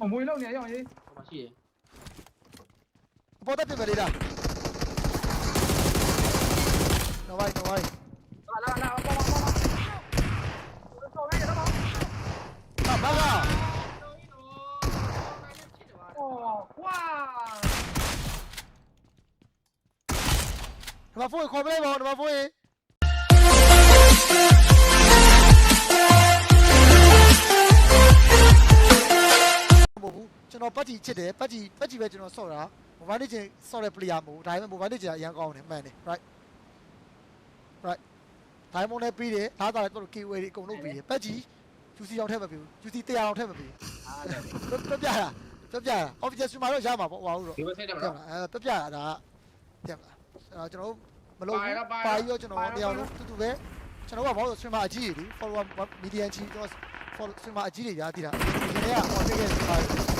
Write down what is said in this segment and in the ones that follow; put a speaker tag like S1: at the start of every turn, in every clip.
S1: မမွေးလုံးနေရအောင်ရေး
S2: ဟိုမှာရှိတယ်
S3: အပေါ်တက်ပြင်မယ်လေးလားနော်ဝိုင်းနော်ဝိုင်း
S1: လာလာလာပေါ်ပေါ်ပေါ်ဆော်ရရတော့
S3: ဟာဘာက
S1: အော်ကွာ
S3: ဒီမှာဖုန်းခေါ်ပလိုက်ပါဦးဒီမှာဖုန်းရေမ တ်ဘူးကျွန်တော်ပတ်ကြီးချစ်တယ်ပတ်ကြီးပတ်ကြီးပဲကျွန်တော်ဆော့တာမိုဘိုင်းလေးချင်းဆော့တဲ့ player မဟုတ်ဘူးဒါပေမဲ့မိုဘိုင်းလေးချင်းအရန်ကောင်းတယ်မှန်တယ် right right ဒိုင်းမွန်လည်းပြီးတယ်ဒါသာလည်းတို့ keyway တွေအကုန်လုံးပြီးတယ်ပတ်ကြီး UC အောင်ထည့်မပြီးဘူး UC 100အောင်ထည့်မပြီး
S1: အားတယ်
S3: ဘူးပြပြတာပြပြတာ officer မှာတော့ရမှာပေါ့ဟွာလို့တော့
S2: ဒီဘက်ဆက်တယ်မ
S3: ပြ
S2: လား
S3: မလားအဲပြပြတာဒါပြမလားအဲကျွန်တော်မလုပ်
S2: ပါ
S3: ဘူး
S2: ရပါရ
S3: ပါပြီးတော့ကျွန်တော်တယောက်လုံးတူတူပဲကျွန်တော်ကဘာလို့ streamer အကြီးကြီးလေ follower median ကြီးကျွန်တော် follow streamer အကြီးကြီးရာတည်တာဒီနေ့ကဟောတက်ခဲ့ပါ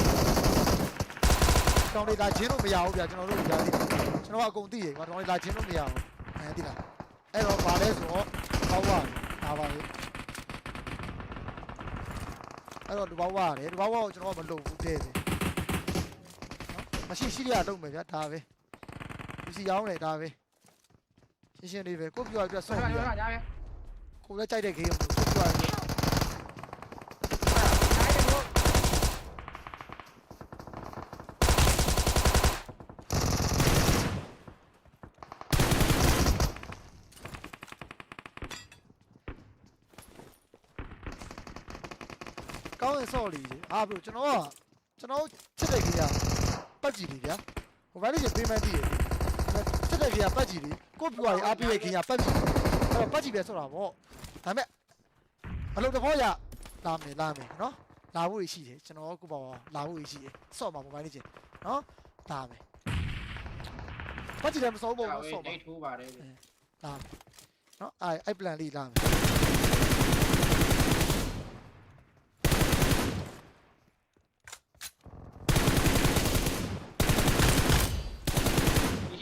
S3: တောင်းလေးလာချင်းလို့မရဘူးဗျာကျွန်တော်တို့ရာတည်ကျွန်တော်ကအကုန်သိရကွာတောင်းလေးလာချင်းလို့မရဘူးအဲဒီလားအဲ့တော့ဗာလဲဆိုတော့ဟောက်ဝါဒါပါလေအဲ့တော့ဒီဘောက်ဝါတယ်ဒီဘောက်ဝါကိုကျွန်တော်ကမလုပ်ဘူးတဲ့တယ်နော်မရှိရှိရတော့မယ်ဗျာဒါပဲဒီစီရောင်းတယ်ဒါပဲရှင်းရှင်းလေးပဲကိုပြောပြ
S1: ဆော်
S3: ဆော့
S1: ရ
S3: ပြ
S1: ရရရ
S3: ကိုလည်းကြိုက်တဲ့ game ကိုကိုပြောပြ ကောင်းရင်ဆော့လီအာဘလို့ကျွန်တော်ကကျွန်တော်ချစ်တဲ့ကြီးကပတ်ကြည့်လီဗျာဟိုဘက်လေးပေးမှန်းတည်ရချစ်တဲ့ကြီးကပတ်ကြည့်လီကိုပြွားရီအားပေးတဲ့ကြီးကပတ်ကြည့်အဲ့တော့ပတ်ကြည့်ပဲဆော့တာပေါ့ဒါပေမဲ့အလုပ်တစ်ဖော်ရလာမယ်လာမယ်နော်လာဖို့ရှိတယ်ကျွန်တော်ကိုပေါ့လာဖို့ရှိတယ်ဆော့မှာမိုဘိုင်းလေးချင်းနော်ဒါမယ်ပတ်ကြည့်တယ်မဆော့ဘူး
S2: ဒါ
S3: ပေါ့
S2: ဝေး
S3: ဆော့
S2: ဒိ
S3: မှာ
S2: တ်ထိုးပါတယ်
S3: လာမယ်နော်အဲ့အဲ့ plan လေးလာမယ်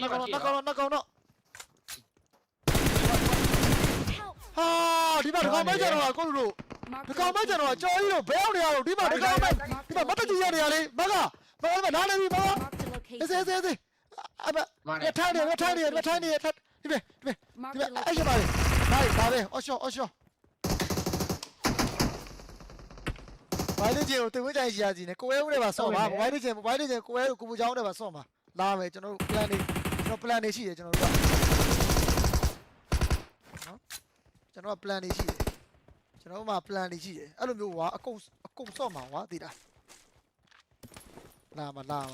S3: နှ
S2: မှာ
S3: ကောင်
S2: ရှိ
S3: နှ
S2: တ
S3: ကောင်
S2: ယ်
S3: နှကောင်တော့ဟာဒီမှာဒီကောင်မဲကြတော့ကိုလူတို့ဒီကောင်မဲကြတော့ကြော်ကြီးတို့ဘဲအောင်နေရတော့ဒီမှာဒီကောင်မဲဒီမှာမတ်တကြီးရနေရလေမကမကနားနေပြီမကအေးစေးစေးစေးအမ
S2: မာနေ
S3: ရထိုင်နေရထိုင်နေရထိုင်နေရဒီပဲဒီပဲဒီပဲအဲ့ရပါလေဒါဒါပဲအော်ရှောအော်ရှောမိုင်းလေးချင်းကိုတင်ဝင်းကြိုင်ရှိရစီနေကိုအဲဦးတွေပါဆော့ပါမိုင်းလေးချင်းမိုင်းလေးချင်းကိုအဲကိုပူချောင်းတွေပါဆော့ပါလာမယ်ကျွန်တော်တို့ plan နေကျွန် တော် plan တွေရှိတယ်ကျွန်တော်တို့ကနော်ကျွန်တော်က plan တွေရှိတယ်ကျွန်တော်တို့မှာ plan တွေရှိတယ်အဲ့လိုမျိုးကွာအကုန်အကုန်ဆော့မှာကွာသိလားလာမလာမ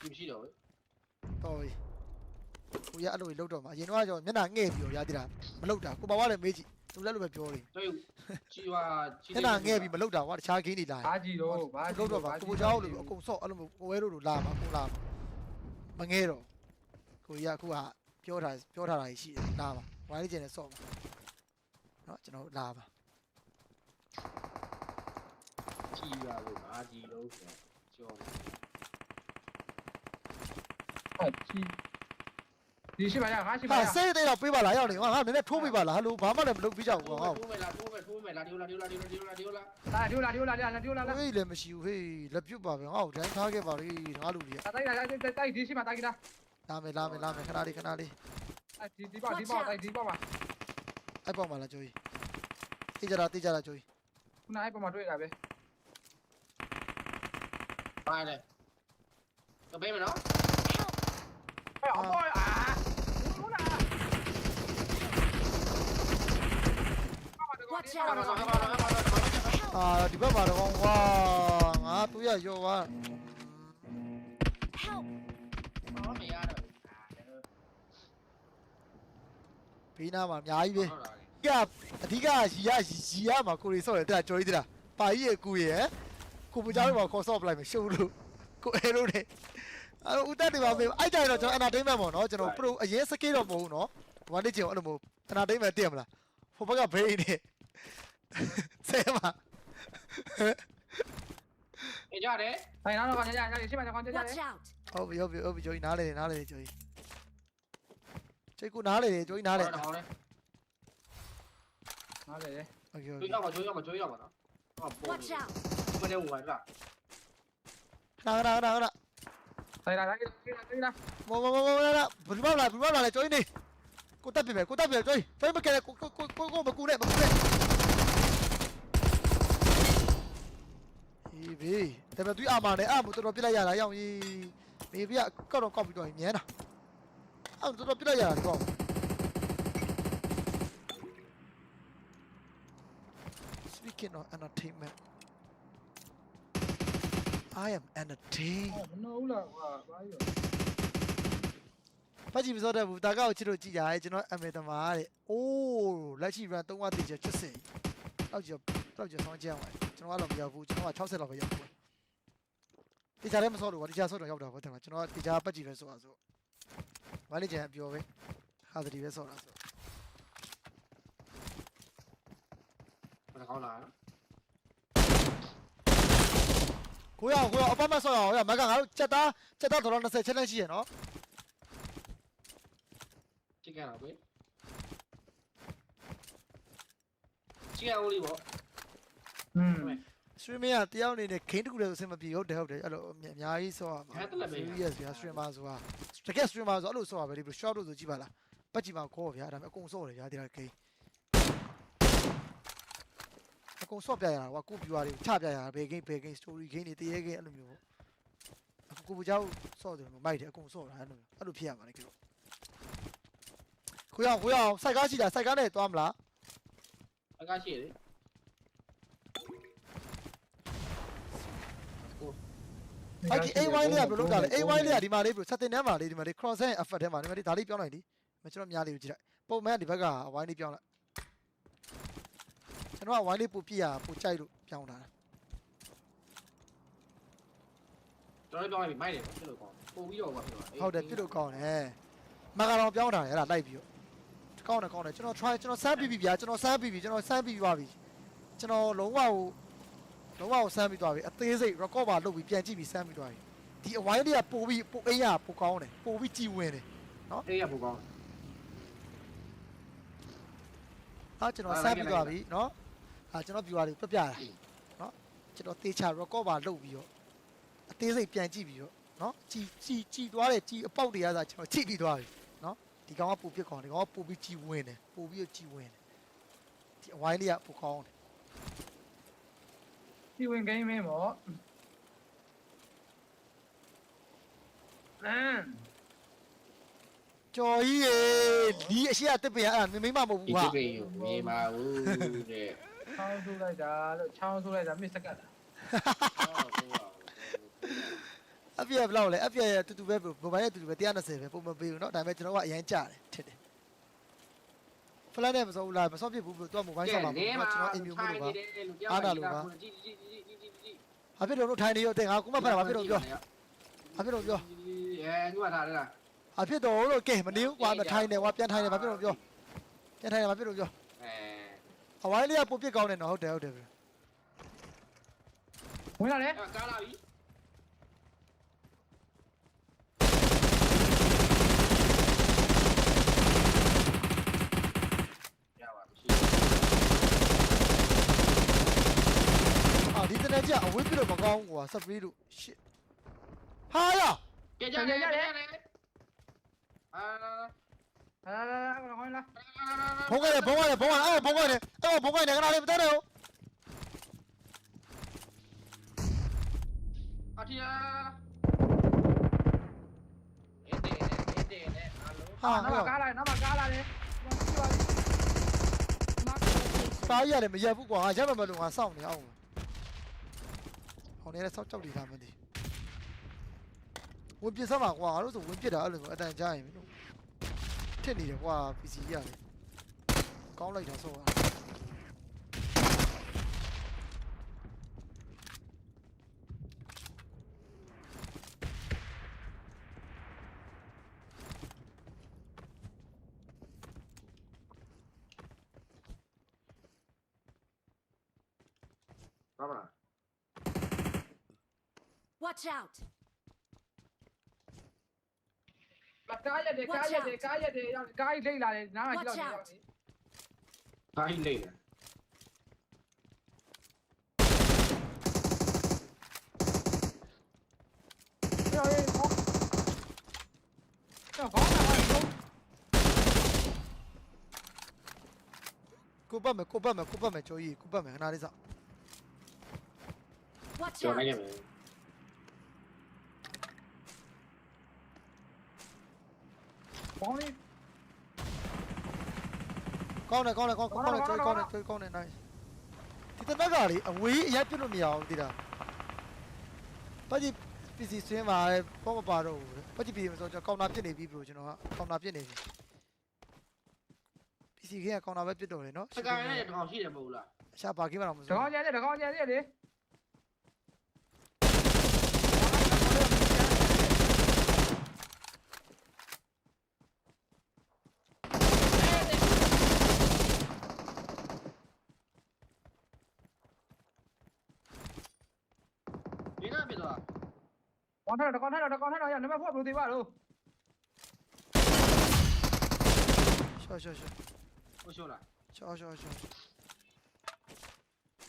S2: ဒီမရှိတော့ဘူး
S3: တော်ပြီကိုရအဲ့လိုလောက်တော့မှာအရင်တော့ကျွန်တော်မျက်နှာငဲ့ပြီးတော့ရသေးတာမလောက်တာကိုပါကလည်းမေးကြည့်သူလည်းလိုပဲပြောတယ်
S2: တော်ပြီကြီးွာကြီး
S3: မျက်နှာငဲ့ပြီးမလောက်တာကွာတခြားဂိမ်းတွေလာ
S1: ဘာကြီးတော့ဘာ
S3: လောက်တော့ပါကိုချောင်းလို့အကုန်ဆော့အဲ့လိုမျိုးကိုဝဲလို့လာမှာကိုလာမငဲတော့ ကိုရအခုကပြောတာပြောထားတာရှိတယ်လာပါဝိုင်းလေးကျင်နဲ့စော့ပါနော်ကျွန်တော်လာပါ
S2: ကြီးွာလို့ဘာကြီးလို့ဆိုကျော်
S1: ကြီးဒီရှိပါရငါရှိပါ
S3: ဟာ
S1: ရ
S3: စေးတဲ့တော့ပေးပါလားရောက်နေငါငါနည်းနည်းထိုးပေးပါလားဟယ်လိုဘာမှလည်းမလုပ်ပြီးကြဘူးကွာငါ့ကို
S2: ထိုးမယ်လားထိုးမယ်ထိုးမယ်လားဒီလိုလားဒီလိုလားဒီလိုလားဒီလိုလား
S1: လာဒီလာဒီလာလာဒီလာလာ
S3: ဟေးလည်းမရှိဘူးဟေးလက်ပြုတ်ပါပဲငါ့ကိုဒိုင်းထားခဲ့ပါလေငါလူကြီး
S1: တိုက်တိုက်တိုက်တိုက်ဒီရှိပါတိုက် လာ
S3: လာမယ်လာမယ်လာမယ်ခဏလေးခဏလေး
S1: ဒီဒီပါဒီပါတိုက်ဒီပါပါ
S3: အဲ့ပေါ့ပါလားကြိုးကြီးတိကြတာတိကြတာကြိုးကြီး
S1: ခုနအဲ့ပေါ်မှာတွေ့တာပဲ
S2: ပါတယ်ကပေးမယ်နော်
S1: ဟဲ့အမောအာဟုတ်လား
S4: Watch
S2: ဟာ
S4: out!
S2: ပါဟာပါဟာပါ
S3: အာဒီဘက်မှာတော့ဝါငါသူရရောပါ
S4: Help!
S2: ဘာမရတော့
S3: ဘေးနားမှာအများကြီးပဲ
S2: ဟုတ်လား
S3: ကကအဓိကရီရရီရမှာကိုရီဆော့တယ်တဲ့ကြိုးကြီးတဲ့ပါကြီးရဲ့ကူရဲ့ကိုပူကြောင်းမှာခေါ်ဆော့ပလိုက်မယ်ရှုပ်လို့ကိုအဲလို့တဲ့အဲ့ဦးတက်တွေပါမေးအဲ့တိုင်းတော့ကျွန်တော် entertainment ပေါ့နော်ကျွန်တော် pro အရင်စကေးတော့မဟုတ်ဘူးနော်ဘာလို့ချင်အဲ့လိုမျိုး entertainment တည့်မလားဟိုဘက်ကဘေးနေဆဲမှာ
S2: အေးကြတယ်
S1: ဆိုင်နာတော့ကြာကြာရှိပါကောင်ကြာကြာ
S4: Watch out!
S3: ဟုတ်ပြီဟုတ်ပြီဟုတ်ပြီကြိုးကြီးနားလေနားလေကြိုးကြီးကျိတ်ကူနားလေကြိုးကြီးနားလေ
S2: ဟောတယ်
S1: နားလေလေ
S3: โอเคโอ
S2: ကျွေး
S3: เค
S2: ရောက်ပါကျွေးရောက်ပါကျွေးရောက်ပါနော်ဟုတ်ပေါ်
S4: Watch out!
S2: မနေဘူးကွာ
S3: ခဏခဏခဏခဏ
S2: ဆိုင်လာဆိုင်လာဆိုင်လာ
S3: မောမောမောမောလာဘယ်မှာလာဘယ်မှာလာလဲကျွိုင်းနေကိုတက်ပြီပဲကိုတက်ပြီကျွိုင်းကျွိုင်းမကဲကိုကိုကိုကိုကိုမကူနဲ့မကူနဲ့ဟေးဘေးဒါပေမဲ့သူအမာနဲ့အမတော်တော်ပြလိုက်ရတာရောင်ကြီး နေပြကောက်တော့ကောက်ပြီးတော့မြဲတာအဲ့တော်တော်ပြလိုက်ရတာကောက် Speaking of entertainment I am entertained
S2: မနှောဘူးလားကွာဘာကြီး
S3: ဖတ်ကြည့်မစောတတ်ဘူးတာကောက်ချစ်လို့ကြည်ကြရဲကျွန်တော်အမေသမားတဲ့အိုးလက်ရှိ run 3ဝတိကျချစ်စင်တော့ကြတော့ကြဆောင်းကြအောင်ကျွန်တော်ကတော့မရောက်ဘူးကျွန်တော်က60လောက်ပဲရောက်ဘူး ဒီကြားထဲမစောလို့ကွာဒီကြားစောတော့ရောက်တာပေါ့တဲ့မှာကျွန်တော်ကဒီကြားပတ်ကြည့်လဲဆိုတာဆိုမလေးကျန်ပြောပဲဟာတတိပဲစောတာဆို
S2: ဘာကောင်းလား
S3: ကိုရကိုရအပမဆောရအောင်ရမကငါတို့ချက်သားချက်သားတော်တော်20 challenge ရှိရနော်
S2: ချစ်ကန်တော့ပဲချစ်ကန်ဦးလေးပေါ့
S4: อืม
S3: streaming ကတယောက်အနေနဲ့ game တစ်ခုလည်းအဆင်မပြေဟုတ်တယ်ဟုတ်တယ်အဲ့လိုအများကြီးဆောရမှာ serious ဗျာ streamer ဆိုတာတကယ် streamer ဆိုအဲ့လိုဆောရပဲဒီလို short လို့ဆိုကြည့်ပါလားပတ်ကြည့်ပါခေါ်ဗျာဒါပေမဲ့အကုန်ဆောတယ်ဗျာဒီလား game အကုန်ဆော့ပြရတာကွာကို viewer တွေကိုချပြရတာဘယ် game ဘယ် game story game တွေတရေ game အဲ့လိုမျိုးပေါ့အခုကိုပူကြောက်ဆော့တယ်မိုက်တယ်အကုန်ဆော့တာအဲ့လိုမျိုးအဲ့လိုဖြစ်ရမှာလေကိလို့ကိုရအောင်ကိုရအောင်စိုက်ကားရှိတာစိုက်ကားနဲ့သွားမလား
S2: အကားရှိတယ်
S3: အဲ့ဒီ AY လေးကဘယ်လိုလုပ်တာလဲ AY လေးကဒီမှာလေးဘယ်လို setting ထဲမှာလေးဒီမှာလေး cross and effort ထဲမှာဒီမှာလေးဒါလေးပြောင်းလိုက်ဒီမကျွန်တော်များလေးကိုကြည့်လိုက်ပုံမှန်ဒီဘက်က Y လေးပြောင်းလိုက်ကျွန်တော်က Y လေးပို့ပြရပို့ကြိုက်လို့ပြောင်းတာ
S2: ကျွန်တော်ပြောင်းလိုက်ပြီမိုက်တယ်ပေါ့ဖြစ်လို့ကောင်းပို့ပြီးတော့ကွာဖြစ်တော့
S3: ဟုတ်တယ်ပြစ်လို့ကောင်းတယ်မကတော့ပြောင်းတာလေအဲ့ဒါလိုက်ပြီးတော့ကောင်းတယ်ကောင်းတယ်ကျွန်တော် try ကျွန်တော်စမ်းပြီးပြီဗျာကျွန်တော်စမ်းပြီးပြီကျွန်တော်စမ်းပြီးသွားပြီကျွန်တော်လုံးဝဟို လုံးဝကိုဆမ်းပြီးသွားပြီအသေးစိတ် record ပါလုပ်ပြီးပြန်ကြည့်ပြီးဆမ်းပြီးသွားပြီဒီအဝိုင်းတွေကပို့ပြီးပို့အိမ်ရပို့ကောင်းတယ်ပို့ပြီးကြည်ဝင်တယ်နော်
S2: အေးရပို့ကောင်း
S3: ဟာကျွန်တော်ဆမ်းပြီးသွားပြီနော်ဟာကျွန်တော် viewer တွေပြပြတာနော်ကျွန်တော်တေချာ record ပါလုပ်ပြီးတော့အသေးစိတ်ပြန်ကြည့်ပြီးတော့နော်ကြည်ကြည်ကြည်သွားတယ်ကြည်အပေါက်တွေကသာကျွန်တော်ကြည့်ပြီးသွားပြီနော်ဒီကောင်ကပူပစ်ကောင်ဒီကောင်ကပူပြီးကြည်ဝင်တယ်ပူပြီးကြည်ဝင်တယ်ဒီအဝိုင်းတွေကပူကောင်းတယ်
S4: ဒီဝင်ဂိမ်းမင်းပေါ့အမ်
S3: ကျော်ကြီးရေဒီအရှိအတစ်ပင်အဲ့ဒါမိမမဟုတ်
S2: ဒီ
S3: ဘူးဟာ
S2: ပြေးမြေမာဘူးတဲ့
S4: ချောင်းထိုးလိုက်တာလို့ချောင်းထိုးလိုက်တာမစ်စကတ်တာ
S3: အပြည့်ဘယ်လောက်လဲအပြည့်တူတူပဲမိုဘိုင်းနဲ့တူတူပဲ120ပဲပုံမပေးဘူးเนาะဒါပေမဲ့ကျွန်တော်ကအရင်ကြတယ်ထစ်တယ် ဖလန်နဲ့မစောဘူးလားမစောပြစ်ဘူးသူကမိုဘိုင်းဆောက်ပါဘူးကျွန်တော်အင်မြူမို့လို့ပါ
S2: ကြည့်ကြည့်ကြည့်ကြည့်
S3: ဘာဖြစ်လို့လို့ထိုင်နေရောတဲ့ငါကုမဖတ်တာဘာဖြစ်လို့ပြောဘာဖြစ်လို့ပြော
S2: အဲညွှန်ထားတယ်လား
S3: ဘာဖြစ်တော့လို့ကဲမနေဘူးကွာမထိုင်နေကွာပြန်ထိုင်နေဘာဖြစ်လို့ပြောပြန်ထိုင်နေဘာဖြစ်လို့ပြော
S2: အဲ
S3: အဝိုင်းလေးကပိုပြစ်ကောင်းတယ်နော်ဟုတ်တယ်ဟုတ်တယ်ဗျ
S4: ဝင်လာတယ်
S2: ကားလာပြီရပါမရှိ
S3: အာဒီတနေ့ကျအဝေးပြလို့မကောင်းဘူးကွာစပရီးလို့ shit ဟာရ
S2: ကြကြကြကြအာ
S4: လာလာလာလာဝင်လာ
S3: ဘုံကလည်းဘုံကလည်းဘုံကအဲ့ဘုံကလည်းအဲ့ဘုံကလည်းခဏလေးမတတ်တော့
S2: အထီယာအဲ့တဲ့အဲ့တဲ့နဲ့အလုံး
S3: ဟာ
S4: နောက်
S3: အဲ့
S4: မှာကားလာနောက်မှာကားလာတယ်ကြည့်ပါဦး
S1: Mark the location.
S3: စာကြီးရတယ်မရက်ဘူးကွာငါရက်မမလို့ငါစောင့်နေအောင် ဟောနေတဲ့စောက်ကြောက်နေတာမသိဝင်ပြစ်စမ်းပါကွာငါတို့ဆိုဝင်ပြစ်တာအဲ့လိုမျိုးအတန်ကြားရင်ထစ်နေတယ်ကွာ PC ကြီးရတယ်ကောင်းလိုက်တာဆိုတော့
S2: ဘာမလား
S1: Watch out!
S4: La calle de calle de calle de calle de la de nada Watch out! ခိုင်းနေတယ်ကျော်ရေ
S2: ဟောကျော်ဟောတာ
S4: ဟော
S3: ကိုပတ်မယ်ကိုပတ်မယ်ကိုပတ်မယ်ကျော်ကြီးကိုပတ်မယ်ခဏလေးစောင့်
S1: Watch
S2: ကျော်
S1: out!
S2: နိုင်ရမယ်
S4: ဘောင်းလေး
S3: ကောင်းတယ်ကောင်းတယ်ကောင်းကောင်းတယ်ကျော်ကြီးကောင်းတယ်ကျော်ကြီးကောင်းတယ် nice ဒီတနက်ကလေအဝေးအရက်ပြစ်လို့မရအောင်သိတာပတ်ကြည့် PC ဆွင်းပါပေါ့မပါတော့ဘူးပတ်ကြည့်ပြီးဆိုကျွန်တော်ကောင်တာပြစ်နေပြီဘလို့ကျွန်တော်ကကောင်တာပြစ်နေပြီ PC ကကောင်တာပဲပြစ်တော့တယ်နော်
S2: စကားနဲ့တကောင်ရှိတယ်မဟုတ်လား
S3: ရှာပါကိမတော့မ
S4: တ
S3: စိုး
S4: ကောင်းကျန်တယ်တကောင်းကျန်တယ်လေ
S2: ဒီနာပြတော့
S4: ဘောင်းထတကောင်းထတကောင်းထတော့ရနံပါတ်4ဘယ်လိုသေးပါတော့
S3: ရှော့ရှော့ရှော့
S2: ဟိုရှိုးလား
S3: ရှော့ရှော့ရှော့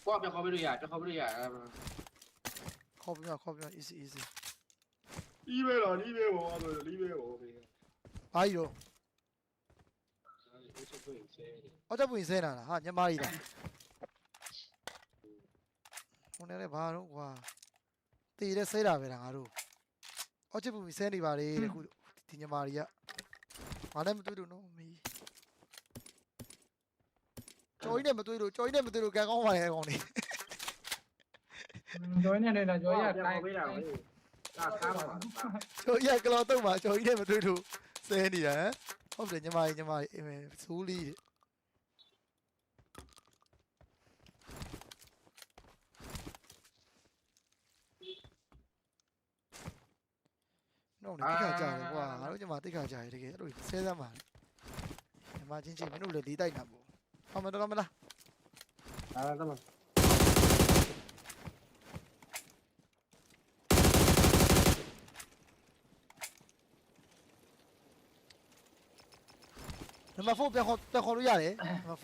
S2: ကိုကပြခေါ်ပြီးလို့ရပြခေါ်ပြီးလို့ရ
S3: ခေါ်ပြခေါ်ပြ easy easy
S2: ဒီပဲလားဒီပဲဘောဆိုဒီပဲဘောပဲ
S3: ဘာကြီးတော့
S2: ဒီချက်ကိုဆဲတယ်
S3: အော်တက်ပွင့်ဆဲနာလားဟာညမကြီးလားဟိုနေလေဘာတော့ကွာ တည်တဲ့ဆဲတာပဲလားငါတို့အော်တက်ပွင့်ဆဲနေပါလေတဲ့ခုဒီညမကြီးကဘာလည်းမတွေ့လို့နော်မီကျော်ကြီးနဲ့မတွေ့လို့ကျော်ကြီးနဲ့မတွေ့လို့ကံကောင်းပါလေကောင်နေ
S4: ကျော်နေနေလားကျော်ရ
S2: ပြ
S4: တိုင်း
S2: ခေါ်ပြီးတာပဲကာထားပါပါ
S3: ကျော်ကြီးကကလောတော့မှာကျော်ကြီးနဲ့မတွေ့လို့ဆဲနေတာဟမ်ဟုတ်တယ်ညမကြီးညမကြီးအမေစူးလီတဲ့ နော်နေတိခါကြတယ်ကွာငါတို့ညမတိခါကြတယ်တကယ်အဲ့လိုဆဲစမ်းပါညမချင်းချင်းမင်းတို့လည်းလေးတိုက်တာပေါ့ဟောမတော်မလား
S2: အာတမ
S3: နံပါတ်4ပြန်ခေါ်ပြန်ခေါ်လို့ရတယ်နံပါတ်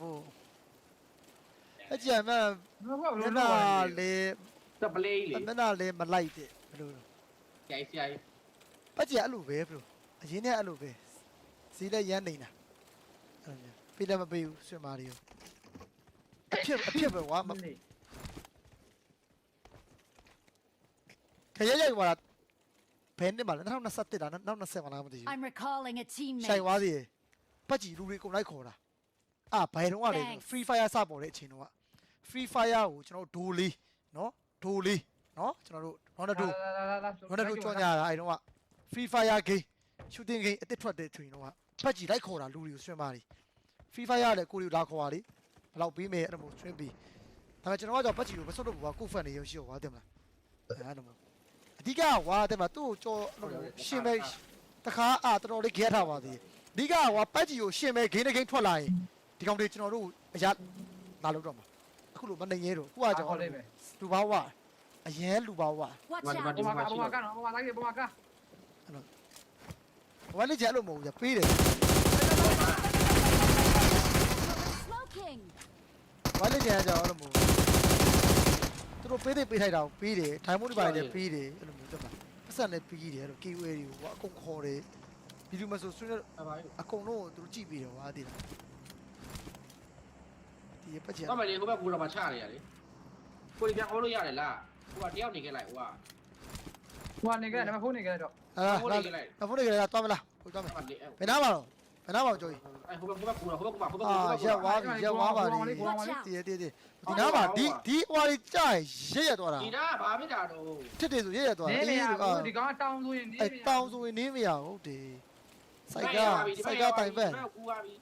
S3: 4အကြံမဲ့
S4: နံပါတ်4ဘယ်
S3: မျ
S4: လို
S3: က်
S4: လုပ်
S3: နှာ
S4: လဲ
S3: လေး
S2: တပလေးလေ
S3: မျက်နှာလေးမလိုက်တဲ့ဘယ်လိုလဲ
S2: ကြိုက်စရာ
S3: ပတ်ကြည့်အဲ့လိုပဲဘယ်လိုအရင်နဲ့အဲ့လိုပဲစီးလက်ရမ်းနေတာအဲ့လိုမျိုးပေးလည်းမပေးဘူးဆွေမာရီကိုအဖြစ်အဖြစ်ပဲကွာမခရရိုက်သွားတာဘယ်နှစ်မှာလဲ2021တာနောက်20မှာလားမသိဘူး
S1: I'm recalling a
S3: ဆိုင်
S1: teammate.
S3: သွားသေးတယ်ပတ်ကြည့်လူတွေအကုန်လိုက်ခေါ်တာအာဘယ်တော့ကလဲ
S1: Thanks.
S3: free fire စပေါ်တဲ့အချိန်တော့က free fire ကိုကျွန်တော်တို့ဒိုလေးနော်ဒိုလေးနော်ကျွန်တော်တို့နောက်တစ်ဒိုကျွန်တော်တို့ကြောညာတာအဲ့တော့က Free Fire game shooting game အစ်စ်ထွက်တဲ့ချိန်တော့ကပတ်ကြည့်လိုက်ခေါ်တာလူတွေကိုဆွဲပါလိ Free Fire လည်းကိုရီလာခေါ်ပါလိဘယ်လောက်ပေးမယ်အဲ့လိုမျိုးဆွဲပြီးဒါပေမဲ့ကျွန်တော်ကတော့ပတ်ကြည့်လို့မဆွတ်လို့ဘာကိုဖန်နေရုံရှိရောဟာတယ်မလားအဲ့လိုမျိုးအဓိကဝါတယ်မလားသူ့ကိုကြောရှင်မဲတခါအာတော်တော်လေးကြက်ထားပါသေးအဓိကဝါပတ်ကြည့်ကိုရှင်မဲဂိမ်းတစ်ဂိမ်းထွက်လာရင်ဒီကောင်တွေကျွန်တော်တို့အရာလာလို့တော့မှာအခုလိုမနေရဲတော့ခုကကျွန်
S4: ခေါ်
S3: တော်
S4: လိုက်မယ်
S3: လူပါဝါအရင်လူပါဝါ
S1: Watch
S2: What-
S1: out!
S2: what-
S4: ဘုမကဘုမကတော့ဘုမလိုက်ဘုမက
S3: ဝါလေးကျအဲ့လိုမဟုတ်ဘူးပေးတယ်
S1: Smoking!
S3: ဘာလို့ကြံကြအောင်လို့မို့သူတို့ပေးတဲ့ပေးထိုက်တာကိုပေးတယ်ထိုင်မို့ဒီပိုင်းလည်းပေးတယ်အဲ့လိုမျိုးတက်မှာပတ်စံလည်းပေးတယ်အဲ့လို keyway တွေကိုအကုန်ခေါ်တယ်ဗီဒီယိုမဆိုဆွေးနွေး
S2: အပါ
S3: အကုန်လုံးကိုသူတို့ကြည့်ပေးတယ်ဟွာတည်လားဒီပတ်ချင်
S2: တော့မလေးဟိုဘက်ကူတော့မချရရလေကိုပြခေါ်လို့ရတယ်လားဟိုကတယောက်နေခဲ့လိုက်ဟိုက
S4: ဟိုကနေကြတယ်နံပါတ်4နေကြတော့
S3: အာ
S2: ဟို
S3: လာ
S2: နေခဲ့လိုက်
S3: ဖုန်းတွေကလည်းသွားမလားဟုတ်သွားမယ်
S2: အဲ့လေ
S3: ဘယ်နားမှာတော့ဘယ်နားမှာကြောကြီး
S2: အဲ့ဟိုဘက်ဟိုဘက်ကူတော့ဟိုဘက်ကူပါဟိုဘက်ကူ
S3: အာ
S2: ဟိုဘက်ကူ
S3: ရက်ဝါပြီရက်ဝါပါလေ
S1: Watch out!
S3: တည်တည်တည်ဒီနားမှာဒီဒီဟွာကြီးကြာရက်ရက်သွားတာ
S2: ဒီနာဘာဖြစ်တာတော့
S3: ဖြစ်တယ်ဆိုရက်ရက်သွား
S4: နေ
S3: တာ
S4: နေရ
S3: အေး
S4: ဘူးဒီကောင်တောင်းဆိုရင်နေ
S3: အဲတောင်ဆိုရင်နေမရဟုတ်တယ်စိုက်ကစိုက်ကတိုင်ပန်
S2: ကူပါပြီ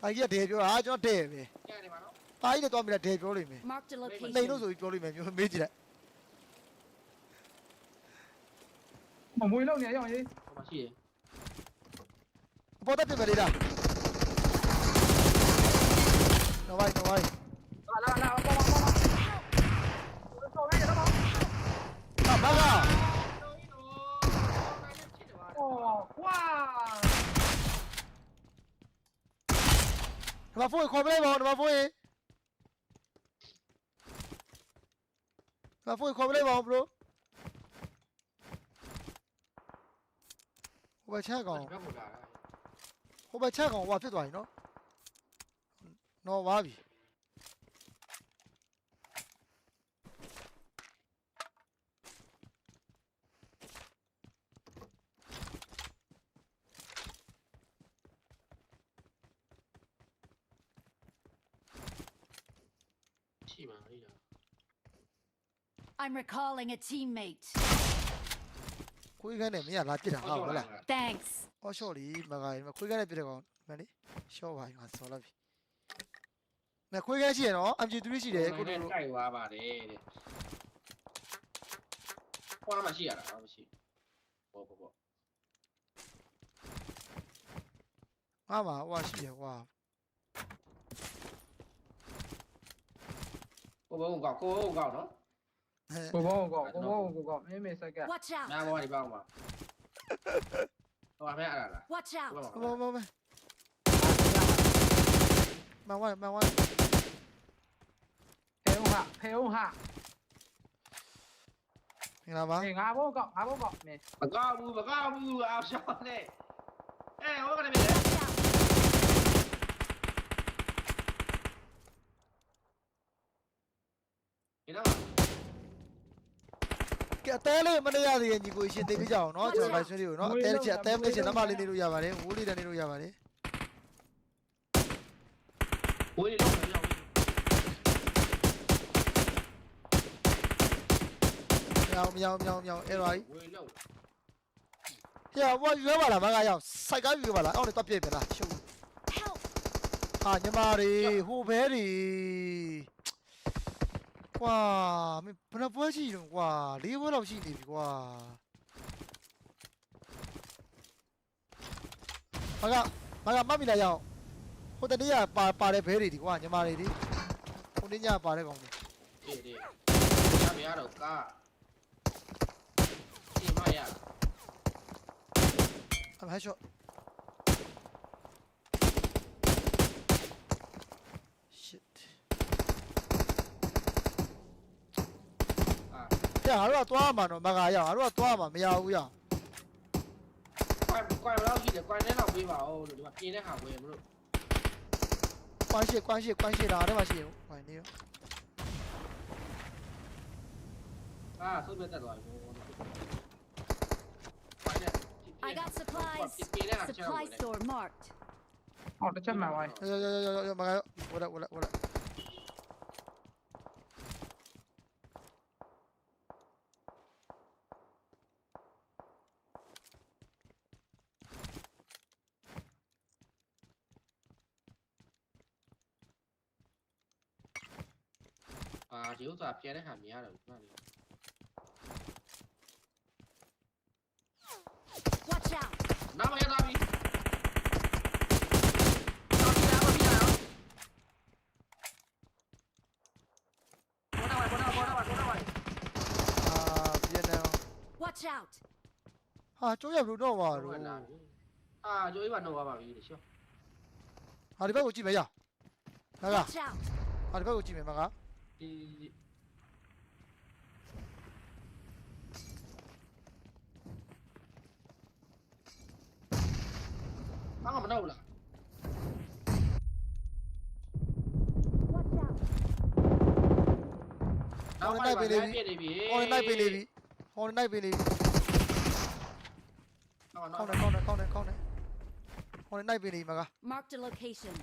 S3: တာကြီးကဒဲပြောတာအာကျွန်တော်ဒဲပဲ
S2: ကျန်နေပါနော်
S3: တာကြီးလည်းသွားပြီးတော့ဒဲပြောလိမ့်မယ်
S1: Marked a
S3: နေလို့
S1: location.
S3: ဆိုပြီးပြောလိမ့်မယ်မျိုးမေးကြည့်လိုက်
S4: မမွေးလုံးနေရအောင်ရေး
S2: ဟိုမှာရှိတယ်
S3: အပေါ်တက်ပြင်မယ်လေးလားနော်ဘိုင်းနော်ဘိုင်း
S4: လာလာလာပေါ်မှာပေါ်မှာတော်နေတော့
S3: အာဘာက
S4: 哦，哇！
S3: နံပါတ်4ခေါ်ပလိုက်ပါဦးနံပါတ်4နံပါတ်4ခေါ်ပလိုက်ပါဦး bro ဟိုဘက်ချက်ကောင်
S2: ဘက်ပေါ်လာတာ
S3: ဟိုဘက်ချက်ကောင်ဟွာဖြစ်သွားပြီနော်နော်ဝါပြီ
S2: ရှိပါလိမ့်လား
S1: I'm recalling a teammate.
S3: ခွေးကန်းနဲ့မင်းကလာပြစ်တာဟုတ်လား
S1: Thanks.
S3: အော်ရှော့လီမကရင်ခွေးကန်းနဲ့ပြစ်တဲ့ကောင်မလေးရှော့ပါရင်ငါဆော်လိုက်ပြီမခွေးကန်းရှိရနော် MG3 ရှိတယ်ကို
S2: ကို
S3: တို့
S2: တို့ကြိုက်သွားပါတယ်တဲ့ဟွာမရှိရတာမရှိဘောဘောဘော
S3: ငါမှာဟွာရှိရဟွာ
S2: ကိုဘောကောက်ကိုဘောကောက်နော်
S4: ကိုဘောကောကိုဘောကိုကောမင်းမေစက်က
S1: Watch
S2: နား
S1: out.
S2: ဘောဒီပေါ့မှာဟိုအမေအဲ့ဒါလား
S1: Watch out.
S2: ဘော
S3: မမမမဝိုင်းမဝိုင်း
S4: ဖဲအောင်ဟာဖဲအောင်ဟာ
S3: ငါပါ
S4: အေးငါဘောကောငါဘောကောမင်း
S2: မကောက်ဘူးမကောက်ဘူးအောက်ရှော့နဲ့အဲဟိုကနေမြင်
S1: Watch out.
S2: ဒီတော့
S3: ကဲအသေးလေးမနေရသေးရင်ညီကိုရှင်သိပြကြအောင်နော်ကျွန်တော် live stream လေးကိုနော်အသေးလေးချက်အသေးလေးချက်နမလေးနေလို့ရပါတယ်ဝိုးလေးတန်းနေလို့ရပါတယ်
S2: ဝေးလုံးမရောက်
S3: မြောင်မြောင်မြောင်မြောင်အဲ့တော့
S2: ဝေးလုံး
S3: ဟဲ့ဘာရွေးပါလားမကရောက်စိုက်ကားရွေးပါလားအော်နေတော့ပြည့်ပြီလားရှုံး
S1: Help.
S3: ဟာညီမတွေဟိုဘဲတွေ ကွာမင်းဘယ်နှပွဲရှိတုံးကွာ၄ပွဲလောက်ရှိနေပြီကွာမကမကမှတ်မိလားရောက်ဟိုတနေ့ကပါပါတဲ့ဘဲတွေဒီကွာညီမတွေဒီဟိုနေ့ညပါတဲ့ကောင်တွေ
S2: ဒီဒီရမရတော့ကားဒီမရ
S3: အမဟက်ရှော့
S2: အာ။
S3: ကြာငါတို့ကသွားမှာတော့မကရအောင်ငါတို့ကသွားမှာမရဘူးရအောင်
S2: ကွိုင်ကွိုင်ဘယ်လောက်ရှိလဲကွိုင်နဲ့တော့ပေးပါဦးလို့ဒီမှာပြင်းတဲ့ခါဝယ်မလို့။
S3: ကွမ်းရှိကွမ်းရှိကွမ်းရှိတာအဲ့မှာရှိဘူး။ဟိုနေရော
S2: အာဆုပ်ပြတ်တက်သွားပြီကွိုင်နဲ့
S1: I got supplies.
S2: ပြင်းတဲ့ခါချက်တော့
S1: Supply store marked.
S4: ဟောတစ်ချက်မှန်သွား။
S3: ရောရောရောရောမကဝလာဝလာဝလာ။
S2: အာဒီဥ စ္စာပြင်းတဲ့ခါမြင်ရတော့ဒီမှာလေ
S1: Watch out.
S2: နားမရသားပြီတော်ပြီလားမပြီလားဘောတော့ဘောတော့ဘောတော့ဘောတော့
S3: အာဗီယက်နမ်
S1: Watch out.
S3: ဟာကျိုးရဘလို့တော့ပါ
S2: ဘော
S3: တော့
S2: တော့လာပြီအာကြိုးကြီးကနှုတ်သွားပါပြီရှော့။
S3: ဟာဒီဘက်ကိုကြည့်မယ်ရအောင်။မက
S1: Watch out.
S3: ဟာဒီဘက်ကိုကြည့်မယ်မက
S2: ဒီဘာမှမလုပ်လား
S1: Watch out.
S2: နောက်ပိုင်းပြည့်နေပြီ ။
S3: ဟောနေနိုင်ပေးနေပြီ။ဟောနေနို င်ပေးနေပြီ
S2: နောက်။နော
S3: ကော
S2: က်
S3: င်းတယ်ကောင်းတယ်ကောင်းတယ်ကောင်းတယ်။ဟောနေနိုင်ပေးနေပြီမက
S1: Marked a location.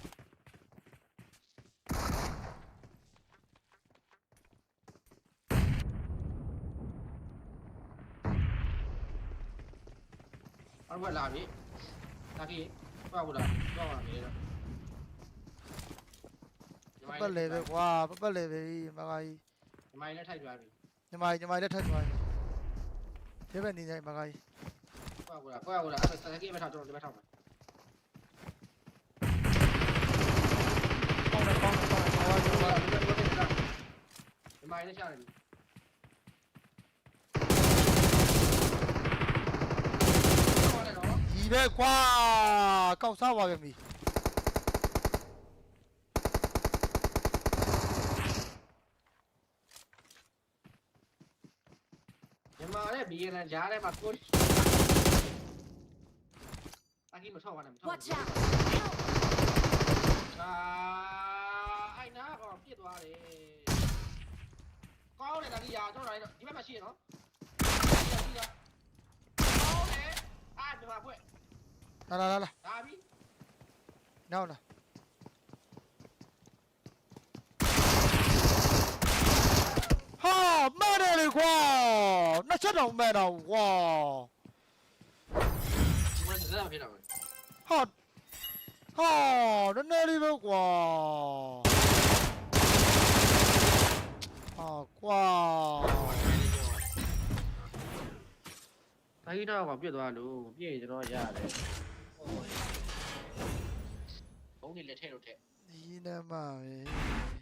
S2: အော်ဘယ်လာပြီလာ ကြီးဘာဘူးလားတော့ပါနေတော့
S3: ပပတ်လေပဲကွာပပတ်လေပဲမကကြီး
S2: ဒီမိုင်းနဲ့ထိုက်သွားပြီ
S3: ညီမညီမလက်ထပ်သွားပြီ။ဒီဘက်နေနေမကကြီး
S2: ဘာဘူးလားဘာဘူးလားအဲ့ဒါစက်ကြီးမထောက်တော့ဒီဘက်ထောက်မှာ
S3: ကောင်းတယ်ကောင်းတယ်ကောင်းတယ်ဟောဒီ
S2: ဘာ
S3: ဘက်
S2: ဒီဘက်ဒီမိုင်းနဲ့ချတယ်ဟုတ်တယ်နော်
S3: ဒီ ပဲကွာကောက်စားပါပြီ
S2: မြန်မာနဲ့ဘီယန်ကြားထဲမှာကိုအကြီးမထောက်ပါနဲ့မထောက်
S1: Watch out. Help.
S2: အာအိုင်နာကောင်ပြစ်သွားတယ်ကောင်းတယ်ဒါကြီးရာကျွန်တော်တို့ဒီဘက်မှာရှိရနော်ဒီကကောင်းတယ်အာဒီမှာဖွဲ့
S3: လာလာလာလာ
S2: ဒါပြီ
S3: နောက်လာဟဟာမှန်တယ်လေကွာနှစ်ချက်တောင်မှန်တော့ကွာ
S2: ဒီမှာစက်ဖြစ်တော့မယ်
S3: ဟာဟာနည်းနည်းလေး ပဲကွာဟာကွာ
S2: တိုင်းတော့ကပြစ်သွားလို့ပြည့်ကျွန်တော်ရတယ်ဘုံနေလက်ထဲတော့ထဲ
S3: ဒီနမပဲ